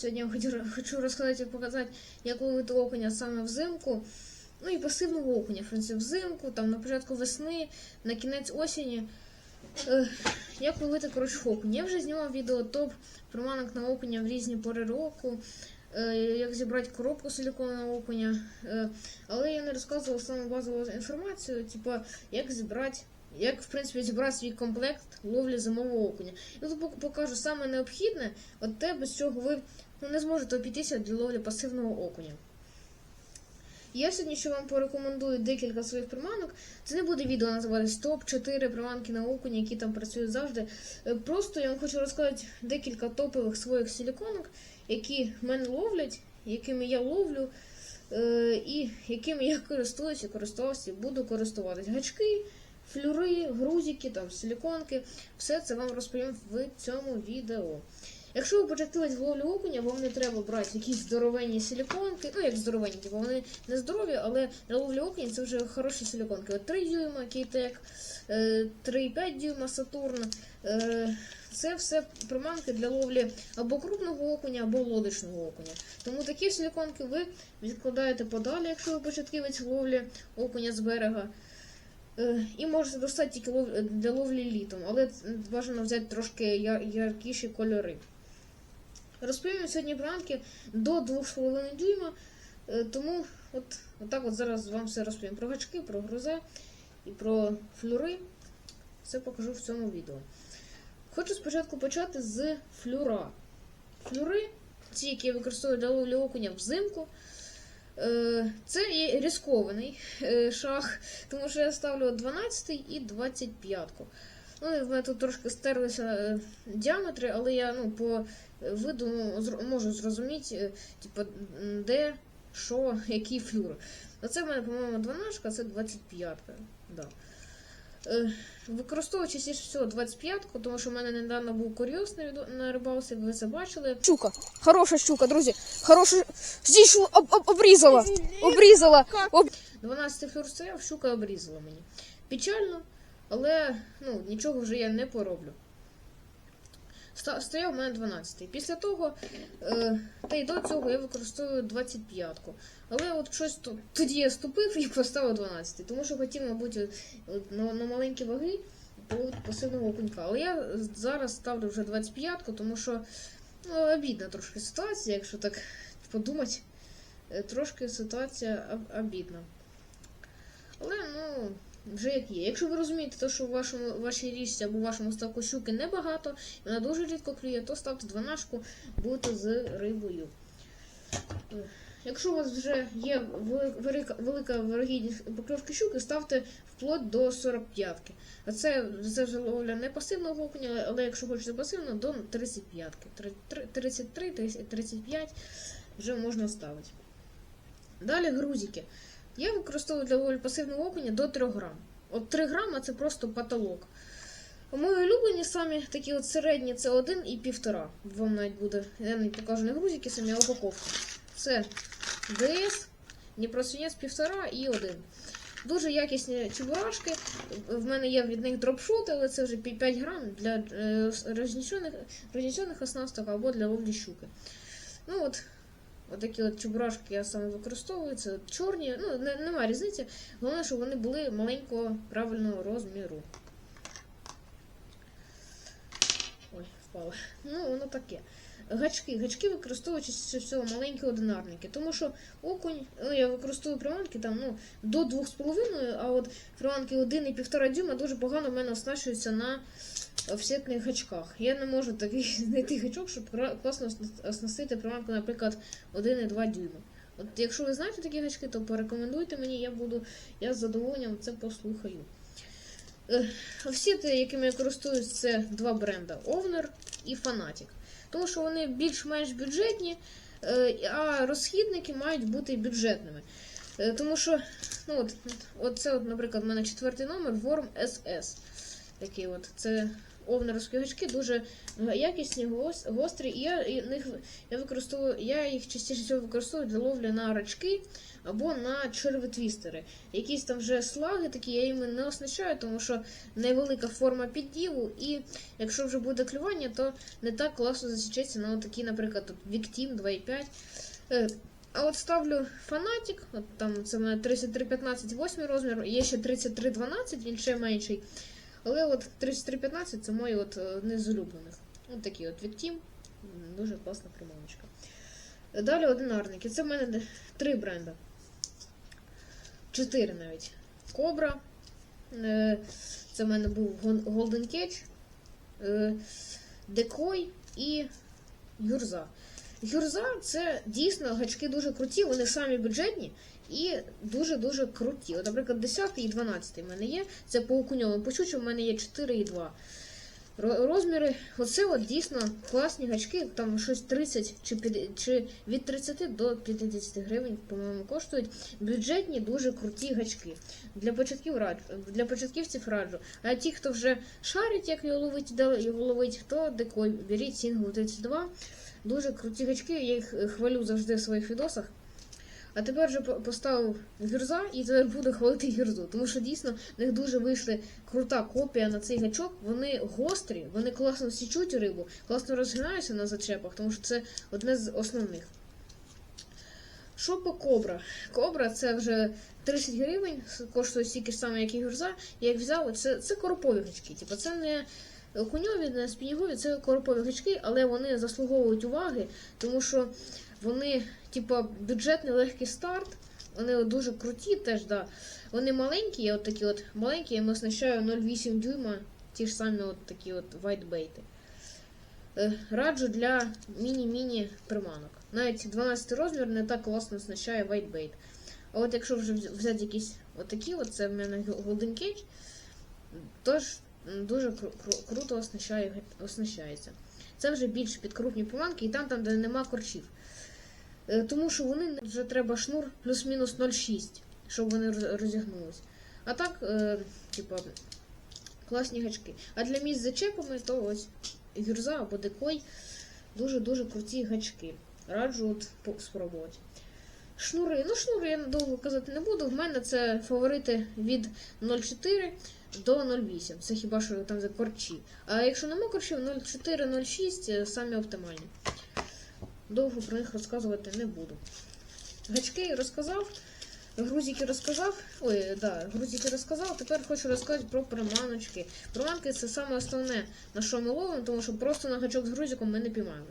Сьогодні я хочу, хочу розказати і показати, як ловити окуня саме взимку. Ну і пасивного окуня, в принципі, взимку, там на початку весни, на кінець осені. Е, як ловити коротше окунь. Я вже знімав відео топ приманок на окуня в різні пори року. е, Як зібрати коробку силіконового окуня. Е, Але я не розказував саме базову інформацію, типу, як зібрати, як в принципі зібрати свій комплект ловлі зимового окуня. Я тут покажу саме необхідне, от те, без чого ви ну, не зможете обійтися для ловлі пасивного окуня. Я сьогодні ще вам порекомендую декілька своїх приманок. Це не буде відео називатись топ-4 приманки на окуні, які там працюють завжди. Е, Просто я вам хочу розказати декілька топових своїх силіконок, які мене ловлять, якими я ловлю, е, і якими я користуюся, користувався буду користуватись. Гачки, флюри, грузики, там, силіконки. Все це вам розповім в цьому відео. Якщо ви початкуєте ловлю окуня, вам не треба брати якісь здоровенні силіконки. Ну, як здоровенні, типу вони не здорові, але для ловлі окуня це вже хороші силіконки. От 3 дюйма, Кейтек, 3,5 дюйма Сатурн. Е, Це все приманки для ловлі або крупного окуня, або лодочного окуня. Тому такі силіконки ви відкладаєте подалі, якщо ви початківець ловлі окуня з берега. Е, І можете достати тільки для ловлі літом, але бажано взяти трошки яркіші кольори. Розповім сьогодні пранки до 2,5 дюйма, е, тому от, отак от зараз вам все розповім про гачки, про грузе і про флюри. Все покажу в цьому відео. Хочу спочатку почати з флюра. Флюри, ці, які я використовую для ловлі окуня взимку. Е, Це є ризикований е, шах, тому що я ставлю 12 і 25. Ну, в мене тут трошки стерлися е, діаметри, але я ну, по виду зр- можу зрозуміти, е, типу, де, що, який флюр. Оце в мене, по-моєму, 12, а це 25. Да. Е, Використовую частіше всього 25-ку, тому що в мене недавно був курйоз на, рибалці, ви це бачили. Щука. Хороша щука, друзі. Хороша. Об, об, обрізала. Обрізала. Об... 12 флюр стояв, щука обрізала мені. Печально, але ну, нічого вже я не пороблю. Стояв у мене 12. Після того, е, та й до цього я використовую 25-ку. Але от щось то- тоді я ступив і поставив 12. Тому що хотів, мабуть, от на, на маленькі ваги половити пасивного окунька. Але я зараз ставлю вже 25-ку, тому що ну, обідна трошки ситуація, якщо так подумати. Е, Трошки ситуація обідна. Але ну, вже як є. Якщо ви розумієте, то, що в вашому, вашій річці або в вашому ставку щуки небагато, і вона дуже рідко клює, то ставте 12, будете з рибою. Якщо у вас вже є велика, велика вирогідність покльовки щуки, ставте вплоть до 45-ки. А це, це вже ловля не пасивного окуня, але якщо хочете пасивно, до 35-ки. 33-35 вже можна ставити. Далі грузики. Я використовую для ловлі пасивного окуня до 3 грам. От 3 грама це просто потолок. Мої улюблені самі такі от середні це 1 і 1,5. Вам навіть буде. Я не покажу не грузики самі, а упаковки. Це ДС, Дніпросвінець 1,5 і 1. Дуже якісні чебурашки. В мене є від них дропшоти, але це вже 5 грам для е, рознічених оснасток або для ловлі щуки. Ну от, Отакі от чебурашки я саме використовую. Це чорні, ну не, немає різниці. Головне, щоб вони були маленького правильного розміру. Ой, впало. Ну, воно таке. Гачки. Гачки використовують частіше всього маленькі одинарники, тому що окунь, ну я використовую приманки там ну, до 2,5, а от приманки 1 1,5 дюйма дуже погано в мене оснащуються на офсетних гачках. Я не можу такий знайти гачок, щоб класно оснастити приманку, наприклад, 1,2 дюйма. От якщо ви знаєте такі гачки, то порекомендуйте мені, я буду, я з задоволенням це послухаю. Е, Офсети, якими я користуюсь, це два бренда Ovner і Fanatic. Тому що вони більш-менш бюджетні, е, а розхідники мають бути бюджетними. Е, Тому що, ну от, от це, от, наприклад, у мене четвертий номер Worm SS. Такий от. Це овнеровські гачки дуже якісні, гострі, і я і я використовую, я їх частіше всього використовую для ловлі на рачки або на червотвістери. Якісь там вже слаги такі, я їми не оснащаю, тому що невелика форма піддіву, і якщо вже буде клювання, то не так класно засічеться на такі, наприклад, Victim 2.5. Е, А от ставлю фанатик, от там це в мене 3315 8 розмір, є ще 3312, він ще менший. Але от 3315 це мої от е, одне з улюблених. От такі от Victim. М, Дуже класна приманочка. Е, Далі одинарники. Це в мене три бренда. Чотири навіть. Кобра. Е, Це в мене був Golden Cage, е, Декой і Юрза. Юрза це дійсно гачки дуже круті, вони самі бюджетні і дуже-дуже круті. От, наприклад, 10 і 12 в мене є. Це по окуньовому почучу, в мене є 4 і 2. Розміри, оце от дійсно класні гачки, там щось 30 чи, під- чи від 30 до 50 гривень, по-моєму, коштують. Бюджетні, дуже круті гачки. Для початків раджу, для початківців раджу. А ті, хто вже шарить, як його ловить, його ловить, то декой беріть Сінгл 32. Дуже круті гачки, я їх хвалю завжди в своїх відосах. А тепер вже поставив гюрза і тепер буду хвалити гюрзу. Тому що дійсно в них дуже вийшли крута копія на цей гачок. Вони гострі, вони класно січуть рибу, класно розгинаються на зачепах, тому що це одне з основних. Що по кобра? Кобра це вже 30 гривень, коштує стільки ж саме, як і гюрза. Я їх взяв, це, це коропові гачки. Типу, це не окуньові, не спіннігові, це коропові гачки, але вони заслуговують уваги, тому що вони, типа, бюджетний легкий старт. Вони дуже круті теж, да. Вони маленькі, от такі от маленькі, я їм оснащаю 0,8 дюйма, ті ж самі от такі от вайтбейти. Раджу для міні-міні приманок. Навіть 12 розмір не так класно оснащає вайтбейт. А от якщо вже взяти якісь отакі, от це в мене Golden Cage, тож дуже кру- кру- круто оснащає, оснащається. Це вже більше під крупні приманки і там, там де нема корчів. Е, Тому що вони вже треба шнур плюс-мінус 0,6, щоб вони розігнулись. А так, е, типа, класні гачки. А для місць з зачепами, то ось гюрза або декой дуже-дуже круті гачки. Раджу от спробувати. Шнури. Ну, шнури я довго казати не буду. В мене це фаворити від 0,4 до 0,8. Це хіба що там за корчі. А якщо нема корчів, 0,4, 0,6 е, самі оптимальні. Довго про них розказувати не буду. Гачки розказав, грузики розказав. Ой, да, грузики розказав. Тепер хочу розказати про приманочки. Приманки це саме основне, на що ми ловимо, тому що просто на гачок з грузиком ми не піймаємо.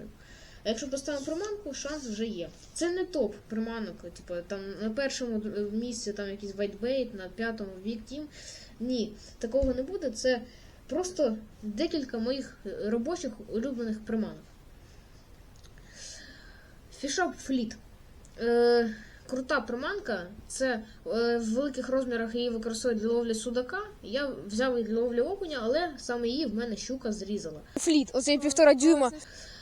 А якщо поставимо приманку, шанс вже є. Це не топ приманок, типу там на першому місці там якийсь вайтбейт, на п'ятому Victim. Ні, такого не буде. Це просто декілька моїх робочих улюблених приманок. Фішап Фліт. Е, крута приманка. Це е, в великих розмірах її використовують для ловлі судака. Я взяв її для ловлі окуня, але саме її в мене щука зрізала. Фліт, оцей півтора дюйма.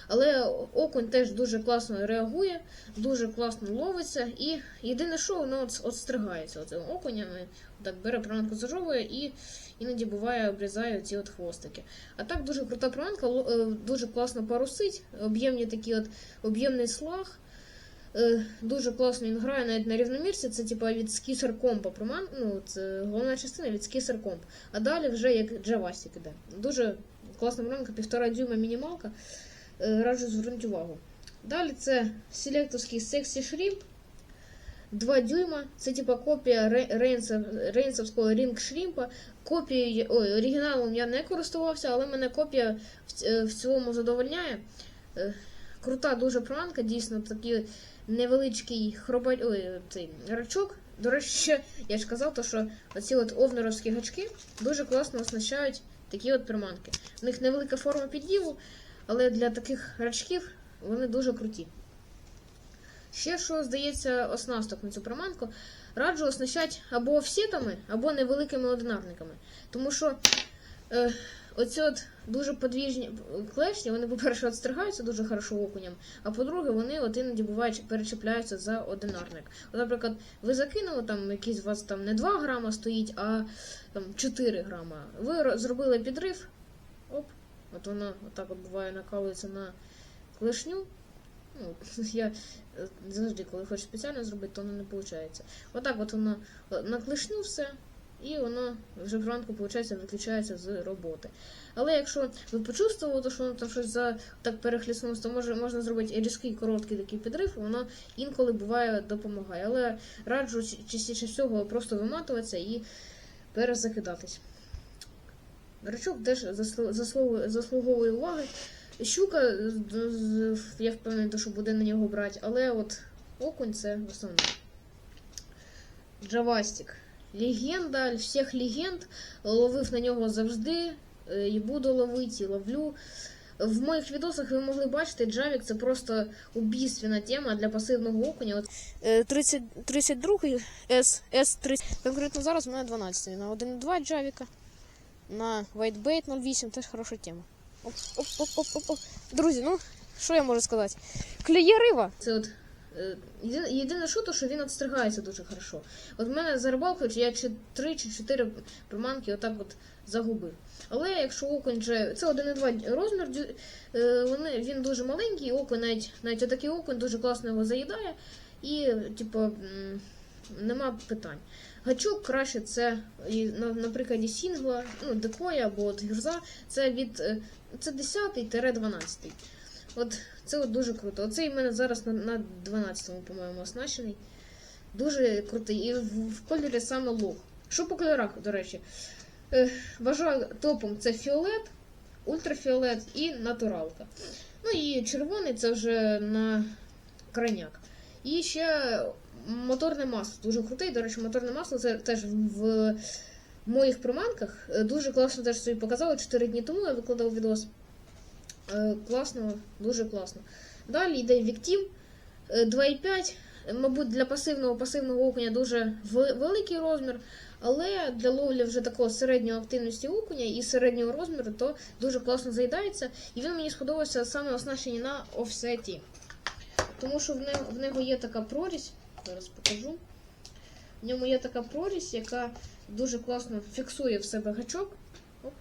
Але окунь теж дуже класно реагує, дуже класно ловиться. І єдине, що воно от, от стригається оцим окунями, так бере приманку зажовує і іноді буває обрізає ці от хвостики. А так дуже крута приманка, е, дуже класно парусить, об'ємні такі от об'ємний слаг. Е, Дуже класно він грає навіть на рівномірці. Це типа від скісер компа приман. Ну, це головна частина від скісер комп. А далі вже як джавасік іде. Дуже класна приманка, півтора дюйма мінімалка. Е, Раджу звернути увагу. Далі це селектовський Sexy Shrimp. 2 дюйма. Це типа копія Ре- рейнсовського Ring Shrimp. Копією, ой, оригіналом я не користувався, але мене копія в, е, цілому задовольняє. Е, Крута дуже приманка, дійсно такий невеличкий хроба... ой, цей рачок. До речі, я ж казав, то, що оці от овнеровські гачки дуже класно оснащають такі от приманки. У них невелика форма піддіву, але для таких рачків вони дуже круті. Ще що здається оснасток на цю приманку, раджу оснащати або офсетами, або невеликими одинарниками. Тому що е, оці от дуже подвіжні клешні, вони, по-перше, отстригаються дуже хорошо окуням, а по-друге, вони от іноді бувають перечіпляються за одинарник. От, наприклад, ви закинули там якийсь у вас там не 2 грама стоїть, а там 4 грама. Ви зробили підрив, От вона отак от буває накалується на клешню. Ну, я е, завжди, коли хочу спеціально зробити, то воно не виходить. Отак от воно е, на клешню все, і воно вже вранку, виходить, виключається з роботи. Але якщо ви почувствували, що воно там щось за так перехліснулося, то може можна зробити різкий короткий такий підрив, воно інколи буває допомагає. Але раджу частіше всього просто виматуватися і перезакидатись. Рачок теж заслуговує, уваги. Щука, я впевнений, що буде на нього брати, але от окунь це основне. Джавастик. Легенда всіх легенд. Ловив на нього завжди. е, І буду ловити, і ловлю. В моїх відосах ви могли бачити, Джавік це просто убійственна тема для пасивного окуня. От Е, 30, 32 S, S30. Конкретно зараз у мене 12 на 1.2 Джавіка. На Whitebait 08 теж хороша тема. Оп, оп, оп, оп, оп. Друзі, ну, що я можу сказати? Клює риба. Це от е, єдине, єдине то, що він відстригається дуже хорошо. От в мене за рибалкою я чи 3 чи 4 приманки отак от загубив. Але якщо окунь вже. Це 1,2 розмір, е, вони, він дуже маленький, окунь навіть, навіть отакий окунь дуже класно його заїдає. І, типу, нема питань. Гачок краще це, на, сінгла, ну, декоя або от гюрза, це від е, це 10-12. От це от дуже круто. Оцей в мене зараз на, на 12-му, по-моєму, оснащений. Дуже крутий. І в, в кольорі саме лог. Що по кольорах, до речі? Е, вважаю топом це фіолет, ультрафіолет і натуралка. Ну і червоний це вже на крайняк. І ще моторне масло. Дуже крутий. До речі, моторне масло це теж в моїх приманках. Е, Дуже класно теж собі показали 4 дні тому. Я викладав відос. Е, Класно, дуже класно. Далі йде е, 2,5. Е, Мабуть, для пасивного пасивного окуня дуже великий розмір, але для ловлі вже такого середньої активності окуня і середнього розміру, то дуже класно заїдається. І він мені сподобався саме оснащені на офсеті. Тому що в нього є така прорізь. Зараз покажу. В ньому є така прорізь, яка дуже класно фіксує в себе гачок. Оп.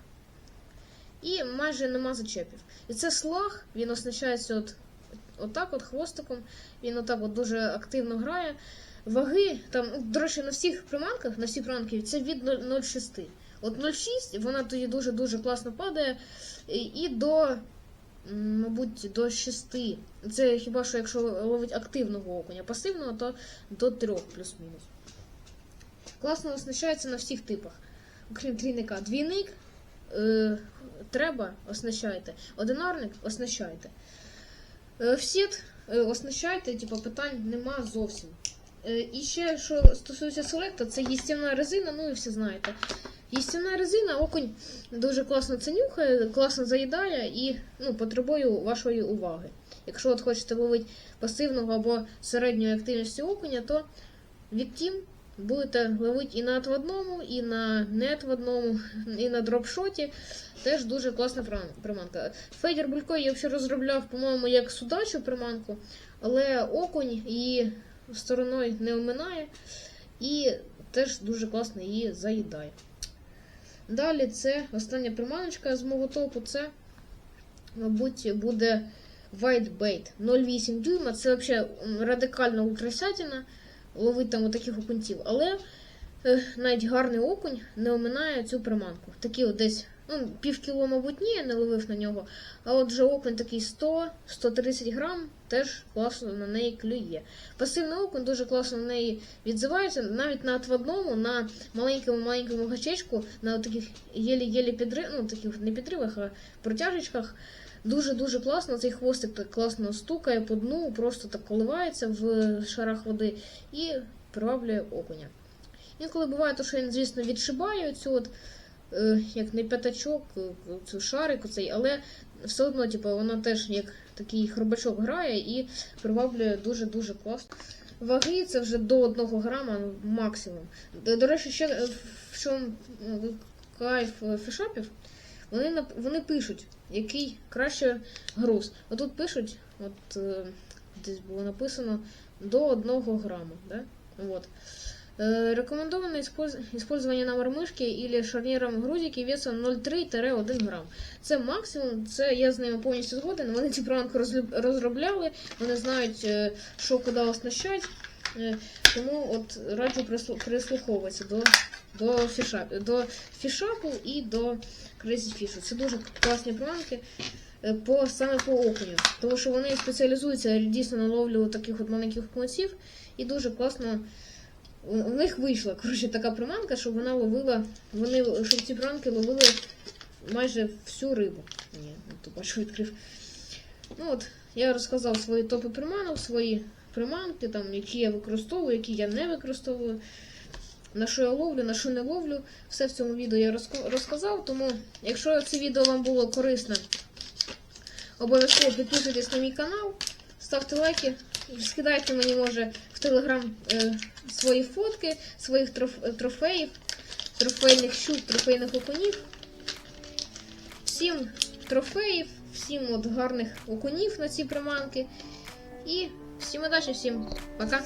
І майже нема зачепів. І це слаг, він оснащається от, отак от хвостиком, він отак от дуже активно грає. Ваги, там, ну, до речі, на всіх приманках, на всі приманки, це від 0,6. От 0,6 вона тоді дуже-дуже класно падає. І, до, мабуть, до 6. Це хіба що якщо ловить активного окуня, пасивного, то до 3 плюс-мінус. Класно оснащається на всіх типах. Окрім трійника. Двійник е, треба, оснащайте. Одинарник оснащайте. Е, всіт е, оснащайте, типу, питань нема зовсім. Е, і ще, що стосується селекта, це їстівна резина, ну і все знаєте. Їстівна резина, окунь дуже класно це нюхає, класно заїдає і ну, потребує вашої уваги. Якщо от хочете ловити пасивного або середньої активності окуня, то Victim будете ловити і на отводному, і на неотводному, і на дропшоті. Теж дуже класна приманка. Фейдер Булько я взагалі розробляв, по-моєму, як судачу приманку, але окунь її стороною не оминає і теж дуже класно її заїдає. Далі це остання приманочка з мого топу. Це, мабуть, буде White Bait 0,8 дюйма. Це взагалі радикальна ультрасятіна. Ловить там отаких окунців. Але е, навіть гарний окунь не оминає цю приманку. Такі от десь, ну, пів кіло, мабуть, ні, я не ловив на нього. А от же окунь такий 100-130 грам, теж класно на неї клює. Пасивний окунь дуже класно на неї відзивається, навіть на отводному, на маленькому-маленькому гачечку, на таких єлі-єлі підрив, ну таких не підривах, а протяжечках. Дуже-дуже класно. Цей хвостик так класно стукає по дну, просто так коливається в шарах води і приваблює окуня. Інколи буває, то, що він, звісно, відшибає цю от, е, як не п'ятачок, е, цю шарик оцей, але все одно, типу, вона теж як такий хробачок грає і приваблює дуже-дуже класно. Ваги це вже до 1 грама максимум. До, до речі, ще е, в чому кайф е, фішапів, вони, вони пишуть, який краще груз. Отут пишуть, от е, десь було написано до 1 грама. Да? От. Э, Рекомендовано использование на мормышке или шарніром грузики весом 0,3-1 грам. Це максимум, це я з ними повністю згоден. Вони пранки розлю- розробляли, вони знають, е, що куди оснащать. Е, Тому от раджу прислу- прислуховуватися до, до, фішап, до фішапу і до Crazy Fish. Це дуже класні приманки е, по, саме по окуню. Тому що вони спеціалізуються дійсно на ловлю таких от маленьких окунців і дуже класно. У них вийшла коротше, така приманка, щоб вона ловила. Вони щоб ці приманки ловили майже всю рибу. Ні, не ту бачу відкрив. Ну от, я розказав свої топи приманок, свої приманки, там, які я використовую, які я не використовую. На що я ловлю, на що не ловлю. Все в цьому відео я розказав. Тому, якщо це відео вам було корисне, обов'язково підписуйтесь на мій канал, ставте лайки, скидайте мені, може, в телеграм е, свої фотки, своїх троф- трофеїв, трофейних щук, трофейних окунів. Всім трофеїв, всім от гарних окунів на ці приманки. І всім удачі, всім пока!